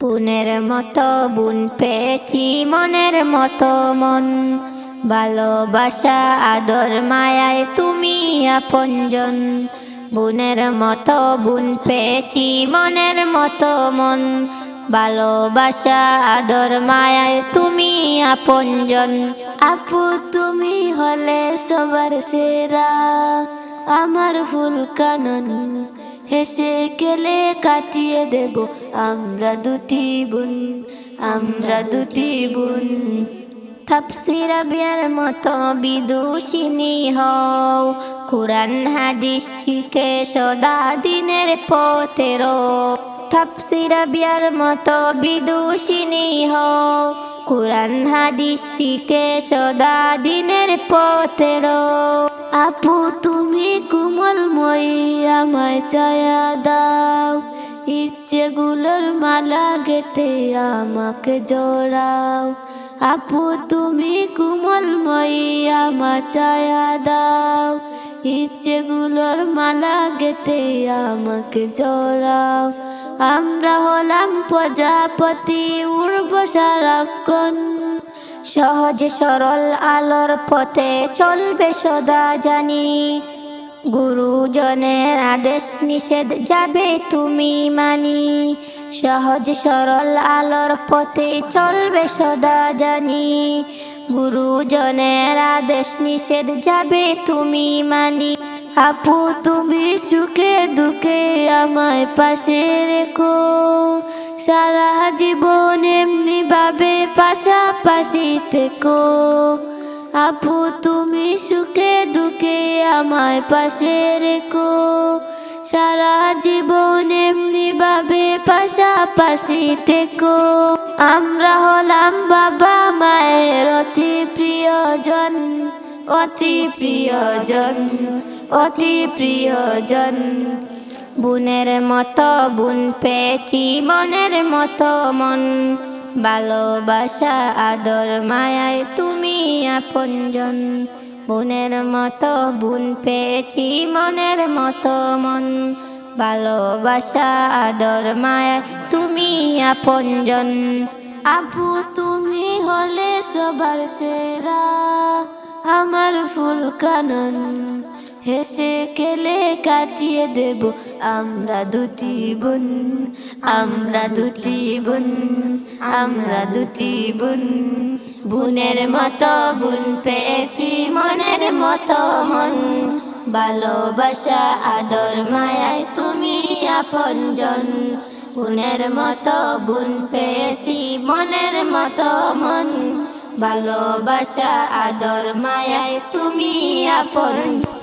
পুনের মতো বুন পেয়েছি, মনের মতো মন। ভালোবাসা আদর মায়ায় তুমি আপনজন। বুনের মতো বুন পেয়েছি, মনের মতো মন। ভালোবাসা আদর মায়ায় তুমি আপনজন। আপু তুমি হলে সবার সেরা, আমার ফুল কানন। হেসে গেলে কাটিয়ে দেব। আমরা দুটি বোন, আমরা দুটি বোন। তাফসিরা বিয়ার মতো বিদুষিনী হও। কোরআন, হাদিস শিখে সদা দিনের পথের তাফসিরা বিয়ার মতো বিদুষিনী হও। কোরআন, হাদিস শিখে সদা দিনের পথের আপু, তুমি কুমলময়ী আমায় চায়া দাও। ইচ্ছেগুলোর মালা গেতে আমাকে জোড়াও। আপু, তুমি কুমলময়ী আমার চায়া দাও। ইচ্ছেগুলোর মালা গেতে আমাকে জোড়াও। আমরা হলাম প্রজাপতি, উড়ব সারাক্ষণ সহজ সরল আলোর পথে চলবে সদা জানি। গুরুজনের আদেশ নিষেধ যাবে তুমি মানি। সহজ সরল আলোর পথে চলবে সদা জানি। গুরুজনের আদেশ নিষেধ যাবে তুমি মানি। আপু, তুমি সুখে দুঃখে আমায় পাশে রেখো। সারা জীবন থেকো আপু, তুমি সুখে দুঃখে আমায় পাশে রেখো। সারা জীবন এমনি ভাবে পাশাপাশি থেকো। আমরা হলাম বাবা মায়ের অতি প্রিয়জন অতি প্রিয়জন অতি প্রিয়জন। বুনের মতো বুন পেয়েছি, মনের মতো মন। ভালোবাসা, আদর, মায়ায় তুমি আপনজন বোনের মতো বুন পেয়েছি, মনের মতো মন। ভালোবাসা, আদর, মায়ায় তুমি আপনজন আপু তুমি হলে সবার সেরা, আমার ফুল কানন হেসে খেলে কাটিয়ে দেব আমরা দুটি বোন, আমরা দুটি বোন। আমরা দুটি বোন, বুনের মতো বুন পেয়েছি, মনের মতো মন। ভালোবাসা, আদর, মায়ায় তুমি আপনজন। বুনের মতো বুন পেয়েছি, মনের মতো মন। ভালোবাসা, আদর, মায়ায় তুমি আপন